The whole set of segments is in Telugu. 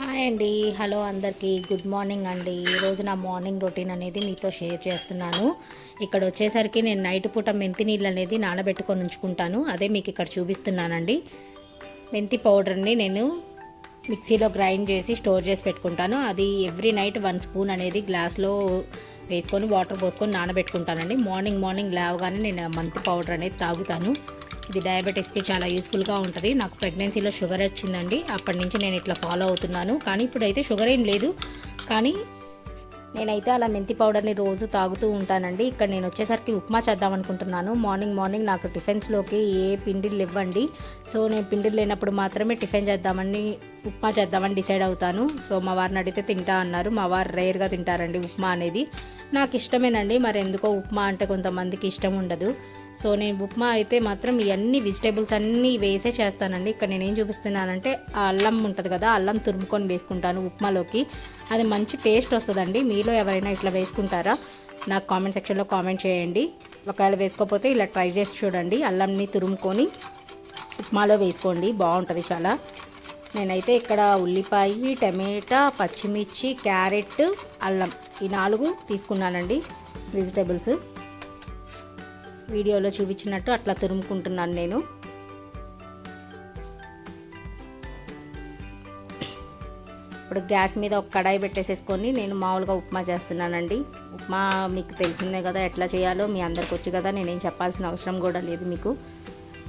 హాయ్ అండి. హలో అందరికీ. గుడ్ మార్నింగ్ అండి. ఈరోజు నా మార్నింగ్ రొటీన్ అనేది మీతో షేర్ చేస్తున్నాను. ఇక్కడ వచ్చేసరికి నేను నైట్ పూట మెంతి నీళ్ళు అనేది నానబెట్టుకొని ఉంచుకుంటాను. అదే మీకు ఇక్కడ చూపిస్తున్నానండి. మెంతి పౌడర్ని నేను మిక్సీలో గ్రైండ్ చేసి స్టోర్ చేసి పెట్టుకుంటాను. అది ఎవ్రీ నైట్ వన్ స్పూన్ అనేది గ్లాస్లో వేసుకొని వాటర్ పోసుకొని నానబెట్టుకుంటానండి. మార్నింగ్ మార్నింగ్ లేవగానే నేను మెంతి పౌడర్ అనేది తాగుతాను. ఇది డయాబెటీస్కి చాలా యూస్ఫుల్గా ఉంటుంది. నాకు ప్రెగ్నెన్సీలో షుగర్ వచ్చిందండి. అప్పటి నుంచి నేను ఇట్లా ఫాలో అవుతున్నాను. కానీ ఇప్పుడైతే షుగర్ ఏం లేదు. కానీ నేనైతే అలా మెంతి పౌడర్ని రోజు తాగుతూ ఉంటానండి. ఇక్కడ నేను వచ్చేసరికి ఉప్మా చేద్దాం అనుకుంటున్నాను. మార్నింగ్ మార్నింగ్ నాకు టిఫిన్స్లోకి ఏ పిండిలు ఇవ్వండి సో నేను పిండిలు లేనప్పుడు మాత్రమే టిఫిన్ చేద్దామని ఉప్మా చేద్దామని డిసైడ్ అవుతాను. సో మా వారిని అడిగితే తింటా అన్నారు. మా వారు రేర్గా తింటారండి ఉప్మా అనేది. నాకు ఇష్టమేనండి. మరి ఎందుకో ఉప్మా అంటే కొంతమందికి ఇష్టం ఉండదు. సో నేను ఉప్మా అయితే మాత్రం ఇవన్నీ వెజిటేబుల్స్ అన్నీ వేసే చేస్తానండి. ఇక్కడ నేను ఏం చూపిస్తున్నానంటే ఆ అల్లం ఉంటుంది కదా అల్లం తురుముకొని వేసుకుంటాను ఉప్మాలోకి. అది మంచి టేస్ట్ వస్తుందండి. మీలో ఎవరైనా ఇట్లా వేసుకుంటారా? నాకు కామెంట్ సెక్షన్లో కామెంట్ చేయండి. ఒకవేళ వేసుకోకపోతే ఇలా ట్రై చేసి చూడండి. అల్లంని తురుముకొని ఉప్మాలో వేసుకోండి. బాగుంటుంది చాలా. నేనైతే ఇక్కడ ఉల్లిపాయ టమాటా పచ్చిమిర్చి క్యారెట్ అల్లం ఈ నాలుగు తీసుకున్నానండి వెజిటేబుల్స్. వీడియోలో చూపించినట్టు అట్లా తురుముకుంటున్నాను నేను. ఇప్పుడు గ్యాస్ మీద ఒక కడాయి పెట్టేసేసుకొని నేను మామూలుగా ఉప్మా చేస్తున్నానండి. ఉప్మా మీకు తెలిసిందే కదా ఎట్లా చేయాలో మీ అందరికి వచ్చి కదా నేనేం చెప్పాల్సిన అవసరం కూడా లేదు మీకు.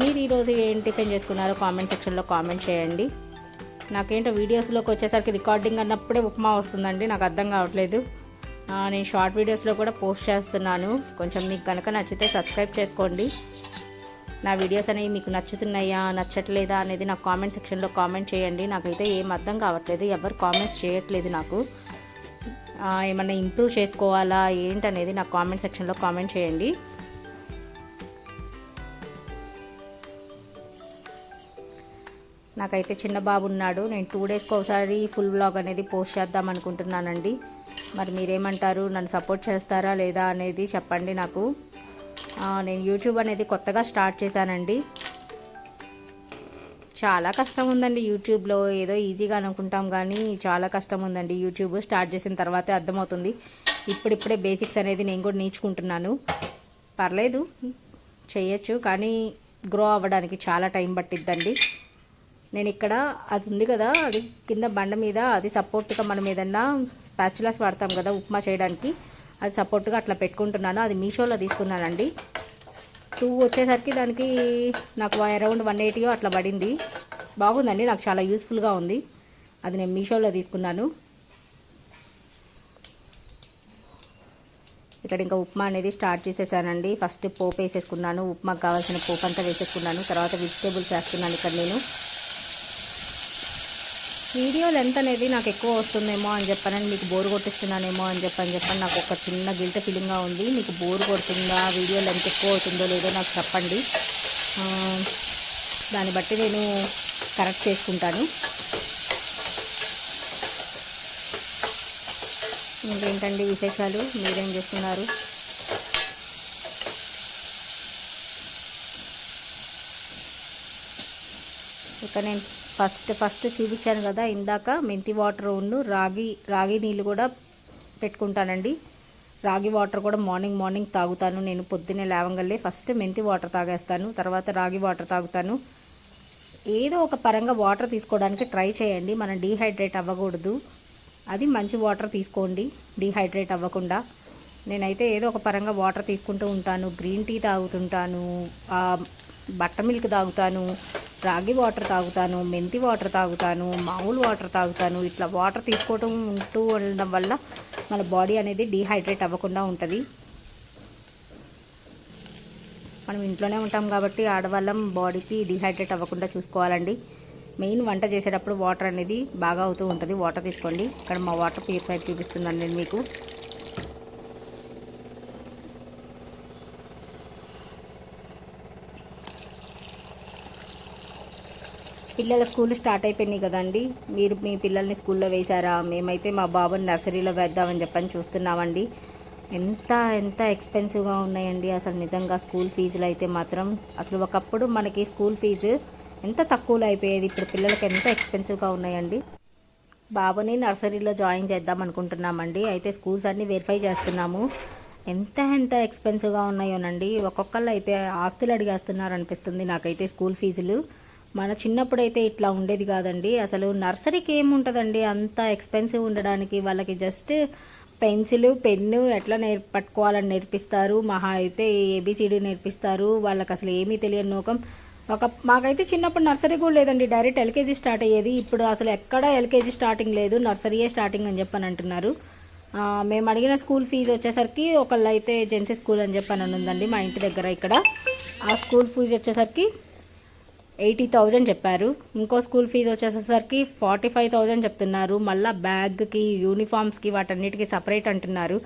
మీరు ఈరోజు ఏం టిఫిన్ చేసుకున్నారో కామెంట్ సెక్షన్లో కామెంట్ చేయండి. నాకేంటో వీడియోస్లోకి వచ్చేసరికి రికార్డింగ్ అన్నప్పుడే ఉప్మా వస్తుందండి నాకు అర్థం కావట్లేదు. నేను షార్ట్ వీడియోస్లో కూడా పోస్ట్ చేస్తున్నాను. కొంచెం మీకు కనుక నచ్చితే సబ్స్క్రైబ్ చేసుకోండి. నా వీడియోస్ అనేవి మీకు నచ్చుతున్నాయా నచ్చట్లేదా అనేది నాకు కామెంట్ సెక్షన్లో కామెంట్ చేయండి. నాకైతే ఏం అర్థం కావట్లేదు ఎవరు కామెంట్స్ చేయట్లేదు నాకు. ఏమన్నా ఇంప్రూవ్ చేసుకోవాలా ఏంటనేది నాకు కామెంట్ సెక్షన్లో కామెంట్ చేయండి. నాకైతే చిన్న బాబు ఉన్నాడు. నేను టూ డేస్కి ఒకసారి ఫుల్ వ్లాగ్ అనేది పోస్ట్ చేద్దాం అనుకుంటున్నానండి మరి మీరేమంటారు? నన్ను సపోర్ట్ చేస్తారా లేదా అనేది చెప్పండి నాకు. నేను యూట్యూబ్ అనేది కొత్తగా స్టార్ట్ చేశానండి. చాలా కష్టం ఉందండి యూట్యూబ్లో. ఏదో ఈజీగా అనుకుంటాం కానీ చాలా కష్టం ఉందండి. యూట్యూబ్ స్టార్ట్ చేసిన తర్వాతే అర్థమవుతుంది. ఇప్పుడిప్పుడే బేసిక్స్ అనేది నేను కూడా నేర్చుకుంటున్నాను. పర్లేదు చేయొచ్చు కానీ గ్రో అవ్వడానికి చాలా టైం పట్టిద్దండి. నేను ఇక్కడ అది ఉంది కదా అది కింద బండ మీద అది సపోర్ట్గా మనం ఏదన్నా స్పాచులాస్ వాడతాం కదా ఉప్మా చేయడానికి అది సపోర్ట్గా అట్లా పెట్టుకుంటున్నాను. అది మీషోలో తీసుకున్నానండి. టూ వచ్చేసరికి దానికి నాకు అరౌండ్ వన్ ఎయిటీయో అట్లా పడింది. బాగుందండి నాకు చాలా యూస్ఫుల్గా ఉంది. అది నేను మీషోలో తీసుకున్నాను. ఇక్కడ ఇంకా ఉప్మా అనేది స్టార్ట్ చేసేసానండి. ఫస్ట్ పోపు వేసేసుకున్నాను ఉప్మాకు కావాల్సిన పోపు అంతా వేసేసుకున్నాను. తర్వాత వెజిటేబుల్స్ వేస్తున్నాను ఇక్కడ నేను. వీడియో లెంత్ అనేది నాకు ఎక్కువ వస్తుందేమో అని చెప్పానని మీకు బోర్ కొట్టిస్తున్నానేమో అని చెప్పని చెప్పని నాకు ఒక చిన్న గిల్ట్ ఫీలింగ్గా ఉంది. మీకు బోర్ కొడుతుందా? వీడియో లెంత్ ఎక్కువ అవుతుందో లేదో నాకు చెప్పండి. దాన్ని బట్టి నేను కరెక్ట్ చేసుకుంటాను. ఇంకేంటండి విశేషాలు? మీరేం చేస్తున్నారు? ఇందాక నేను ఫస్ట్ ఫస్ట్ చూపించాను కదా ఇందాక మెంతి వాటర్ ఉండు రాగి రాగి నీళ్ళు కూడా పెట్టుకుంటానండి. రాగి వాటర్ కూడా మార్నింగ్ మార్నింగ్ తాగుతాను. నేను పొద్దున్నే లేవంగల్లే ఫస్ట్ మెంతి వాటర్ తాగేస్తాను తర్వాత రాగి వాటర్ తాగుతాను. ఏదో ఒక పరంగా వాటర్ తీసుకోవడానికి ట్రై చేయండి. మనం డీహైడ్రేట్ అవ్వకూడదు. అది మంచి వాటర్ తీసుకోండి. డీహైడ్రేట్ అవ్వకుండా. నేనైతే ఏదో ఒక పరంగా వాటర్ తీసుకుంటూ ఉంటాను. గ్రీన్ టీ తాగుతుంటాను. బట్టర్ బట్ట మిల్క్ తాగుతాను. రాగి వాటర్ తాగుతాను మెంతి వాటర్ తాగుతాను మామూలు వాటర్ తాగుతాను. ఇట్లా వాటర్ తీసుకోవటం ఉంటూ ఉండడం వల్ల మన బాడీ అనేది డీహైడ్రేట్ అవ్వకుండా ఉంటుంది. మనం ఇంట్లోనే ఉంటాం కాబట్టి ఆడవాళ్ళం బాడీకి డీహైడ్రేట్ అవ్వకుండా చూసుకోవాలండి. మెయిన్ వంట చేసేటప్పుడు వాటర్ అనేది బాగా అవుతూ ఉంటుంది. వాటర్ తీసుకోండి. ఇక్కడ మా వాటర్ ప్యూరిఫైర్ చూపిస్తున్నాను నేను మీకు. పిల్లల స్కూల్ స్టార్ట్ అయిపోయినాయి కదండి. మీరు మీ పిల్లల్ని స్కూల్లో వేశారా? మేమైతే మా బాబుని నర్సరీలో వేద్దామని చెప్పని చూస్తున్నామండి. ఎంత ఎంత ఎక్స్పెన్సివ్గా ఉన్నాయండి. అసలు నిజంగా స్కూల్ ఫీజులు అయితే మాత్రం అసలు ఒకప్పుడు మనకి స్కూల్ ఫీజు ఎంత తక్కువలో అయిపోయేది. ఇప్పుడు పిల్లలకి ఎంత ఎక్స్పెన్సివ్గా ఉన్నాయండి. బాబుని నర్సరీలో జాయిన్ చేద్దాం అనుకుంటున్నామండి. అయితే స్కూల్స్ అన్నీ వెరిఫై చేస్తున్నాము. ఎంత ఎంత ఎక్స్పెన్సివ్గా ఉన్నాయోనండి. ఒక్కొక్కళ్ళు అయితే ఆస్తులు అడిగేస్తున్నారు అనిపిస్తుంది నాకైతే స్కూల్ ఫీజులు. మన చిన్నప్పుడు అయితే ఇట్లా ఉండేది కాదండి. అసలు నర్సరీకి ఏముంటుందండి? అంత ఎక్స్పెన్సివ్ ఉండడానికి వాళ్ళకి జస్ట్ పెన్సిల్ పెన్ను ఎట్లా నేర్ పట్టుకోవాలని నేర్పిస్తారు. మహా అయితే ఏబిసిడి నేర్పిస్తారు. వాళ్ళకి అసలు ఏమీ తెలియని నోకం ఒక మాకైతే చిన్నప్పుడు నర్సరీ కూడా లేదండి. డైరెక్ట్ ఎల్కేజీ స్టార్ట్ అయ్యేది. ఇప్పుడు అసలు ఎక్కడ ఎల్కేజీ స్టార్టింగ్ లేదు. నర్సరీయే స్టార్టింగ్ అని చెప్పని అంటున్నారు. మేము అడిగిన స్కూల్ ఫీజు వచ్చేసరికి ఒకళ్ళు అయితే జెన్సీ స్కూల్ అని చెప్పని అని ఉందండి మా ఇంటి దగ్గర ఇక్కడ. ఆ స్కూల్ ఫీజు వచ్చేసరికి ఎయిటీ థౌజండ్ చెప్పారు. ఇంకో స్కూల్ ఫీజు వచ్చేసరికి ఫార్టీ ఫైవ్ థౌజండ్ చెప్తున్నారు. మళ్ళీ బ్యాగ్కి యూనిఫామ్స్కి వాటన్నిటికీ సపరేట్ అంటున్నారు.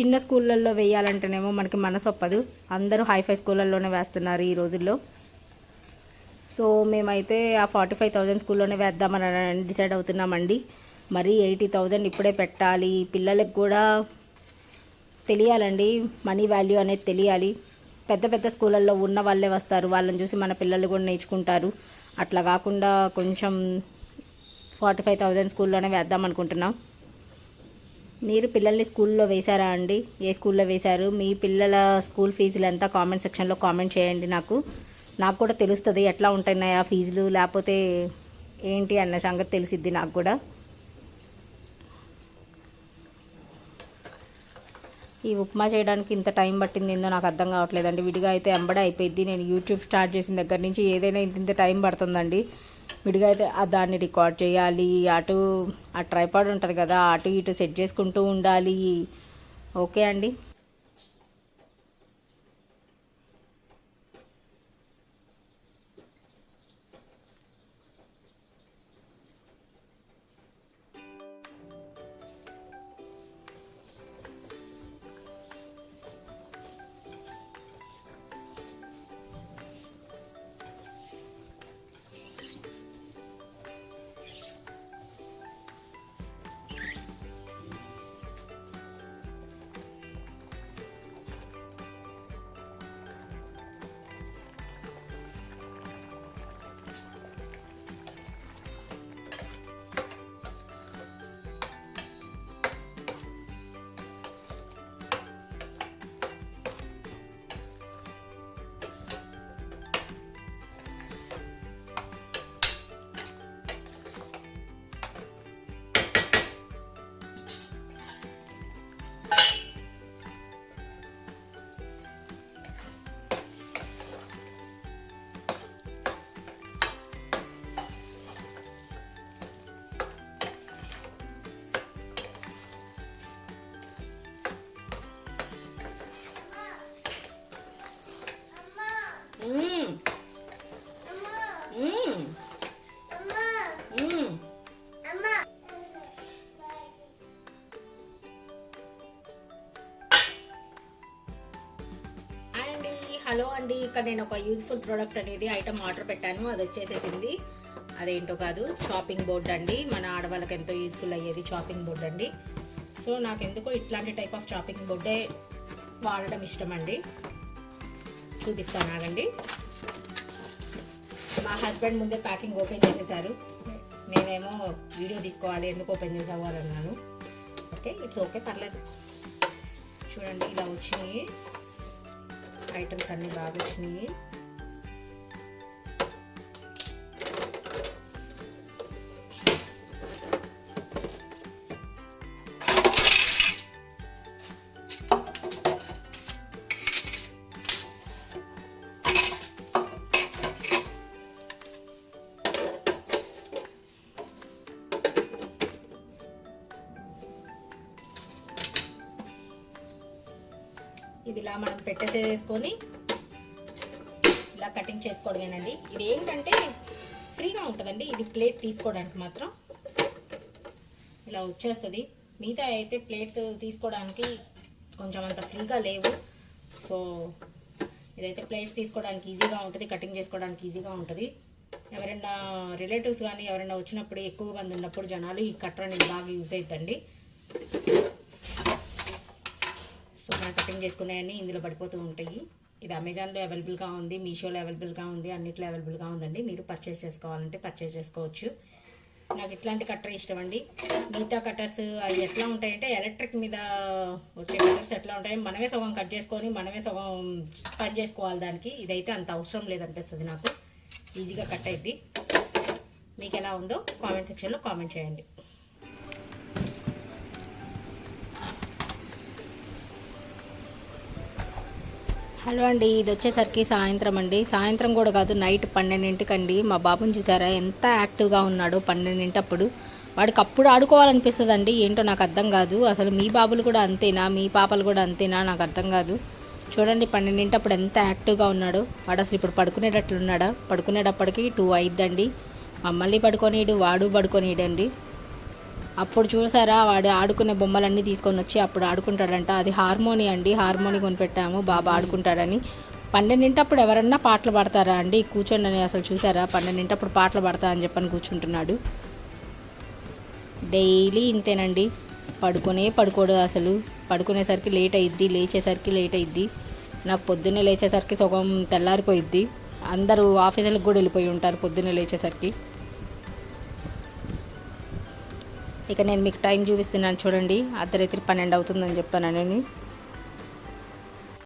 చిన్న స్కూళ్ళల్లో వేయాలంటేనేమో మనకి మనసొప్పదు. అందరూ హైఫై స్కూళ్ళల్లోనే వేస్తున్నారు ఈ రోజుల్లో. సో మేమైతే ఆ ఫార్టీ ఫైవ్ థౌజండ్ స్కూల్లోనే వేద్దామని డిసైడ్ అవుతున్నామండి. మరీ ఎయిటీ థౌజండ్ ఇప్పుడే పెట్టాలి. పిల్లలకు కూడా తెలియాలండి. మనీ వాల్యూ అనేది తెలియాలి. పెద్ద పెద్ద స్కూళ్ళల్లో ఉన్న వాళ్ళే వస్తారు. వాళ్ళని చూసి మన పిల్లలు కూడా నేర్చుకుంటారు. అట్లా కాకుండా కొంచెం ఫార్టీ ఫైవ్ థౌజండ్ స్కూల్లోనే వేద్దాం అనుకుంటున్నాం. మీరు పిల్లల్ని స్కూల్లో వేశారా అండి? ఏ స్కూల్లో వేశారు? మీ పిల్లల స్కూల్ ఫీజులు ఎంత? కామెంట్ సెక్షన్లో కామెంట్ చేయండి నాకు. నాకు కూడా తెలుస్తుంది ఎట్లా ఉంటున్నాయి ఆ ఫీజులు? లేకపోతే ఏంటి అన్న సంగతి తెలిసిద్ది నాకు కూడా. ఈ ఉప్మా చేయడానికి ఇంత టైం పట్టింది ఏందో నాకు అర్థం కావట్లేదండి. విడిగా అయితే ఎంబడే అయిపోయింది నేను యూట్యూబ్ స్టార్ట్ చేసిన దగ్గర నుంచి ఏదైనా ఇంత ఇంత టైం పడుతుందండి. విడిగా అయితే దాన్ని రికార్డ్ చేయాలి. అటు ఆ ట్రైపాడ్ ఉంటుంది కదా అటు ఇటు సెట్ చేసుకుంటూ ఉండాలి. ఓకే అండి. ఇక్కడ నేను ఒక యూజ్ఫుల్ ప్రోడక్ట్ అనేది ఐటమ్ ఆర్డర్ పెట్టాను. అది వచ్చేసేసింది. అదేంటో కాదు షాపింగ్ బోర్డ్ అండి. మన ఆడవాళ్ళకి ఎంతో యూజ్ఫుల్ అయ్యేది షాపింగ్ బోర్డ్ అండి. సో నాకు ఎందుకో ఇట్లాంటి టైప్ ఆఫ్ షాపింగ్ బోర్డే వాడడం ఇష్టం అండి చూపిస్తాను ఆగండి. మా హస్బెండ్ ముందే ప్యాకింగ్ ఓపెన్ చేసేసారు. నేనేమో వీడియో తీసుకోవాలి ఎందుకు ఓపెన్ చేసావు అని అన్నాను. ఓకే ఇట్స్ ఓకే పర్లేదు. చూడండి ఇలా వచ్చినాయి. ఐటమ్స్ అన్నీ బాగా వచ్చినాయి. ఇది ఇలా మనం పెట్టేసేసుకొని ఇలా కటింగ్ చేసుకోవడమేనండి. ఇది ఏంటంటే ఫ్రీగా ఉంటుందండి. ఇది ప్లేట్ తీసుకోవడానికి మాత్రం. ఇలా వచ్చేస్తుంది. మిగతా అయితే ప్లేట్స్ తీసుకోవడానికి కొంచెం అంత ఫ్రీగా లేవు. సో ఇదైతే ప్లేట్స్ తీసుకోవడానికి ఈజీగా ఉంటుంది. కటింగ్ చేసుకోవడానికి ఈజీగా ఉంటుంది. ఎవరైనా రిలేటివ్స్ కానీ ఎవరైనా వచ్చినప్పుడు ఎక్కువ మంది ఉన్నప్పుడు జనాలు ఈ కట్టర్ అనేది బాగా యూజ్ అవుతుందండి సో మనం కటింగ్ చేసుకునేవన్నీ ఇందులో పడిపోతూ ఉంటాయి. ఇది అమెజాన్లో అవైలబుల్గా ఉంది మీషోలో అవైలబుల్గా ఉంది అన్నిట్లో అవైలబుల్గా ఉందండి. మీరు పర్చేస్ చేసుకోవాలంటే పర్చేస్ చేసుకోవచ్చు. నాకు ఇట్లాంటి కట్టర్ ఇష్టం అండి మిగతా కట్టర్స్ అవి ఎట్లా ఉంటాయంటే ఎలక్ట్రిక్ మీద వచ్చే కట్టర్స్ ఎట్లా ఉంటాయి మనమే సగం కట్ చేసుకొని మనమే సగం పని చేసుకోవాలి దానికి. ఇదైతే అంత అవసరం లేదనిపిస్తుంది నాకు. ఈజీగా కట్ అయింది మీకు ఎలా ఉందో కామెంట్ సెక్షన్లో కామెంట్ చేయండి. హలో అండి ఇది వచ్చేసరికి సాయంత్రం అండి. సాయంత్రం కూడా కాదు నైట్ పన్నెండింటికి అండి మా బాబుని చూసారా? ఎంత యాక్టివ్గా ఉన్నాడో పన్నెండింటప్పుడు. వాడికి అప్పుడు ఆడుకోవాలనిపిస్తుంది అండి ఏంటో నాకు అర్థం కాదు. అసలు మీ బాబులు కూడా అంతేనా? మీ పాపలు కూడా అంతేనా? నాకు అర్థం కాదు. చూడండి పన్నెండింటప్పుడు ఎంత యాక్టివ్గా ఉన్నాడు. వాడు అసలు ఇప్పుడు పడుకునేటట్లున్నాడా? పడుకునేటప్పటికి టూ అయిద్దండి. మమ్మల్ని పడుకొనిడు వాడు పడుకొనిడండి అప్పుడు చూసారా వాడు ఆడుకునే బొమ్మలన్నీ తీసుకొని వచ్చి అప్పుడు ఆడుకుంటాడంట. అది హార్మోని అండి హార్మోని కొనిపెట్టాము బాబా ఆడుకుంటాడని. పన్నెండింటప్పుడు ఎవరన్నా పాటలు పాడతారా అండి? కూర్చోండి అని అసలు చూసారా? పన్నెండింటప్పుడు పాటలు పాడతా అని చెప్పని కూర్చుంటున్నాడు. డైలీ ఇంతేనండి. పడుకునే పడుకోడు అసలు. పడుకునేసరికి లేట్ అయిద్ది లేచేసరికి లేట్ అయిద్ది నాకు పొద్దున్నే లేచేసరికి సగం తెల్లారిపోయిద్ది. అందరూ ఆఫీసులకు కూడా వెళ్ళిపోయి ఉంటారు పొద్దున్నే లేచేసరికి. ఇక నేను మీకు టైం చూపిస్తున్నాను చూడండి. అర్ధరాత్రి పన్నెండు అవుతుందని చెప్పాను నేను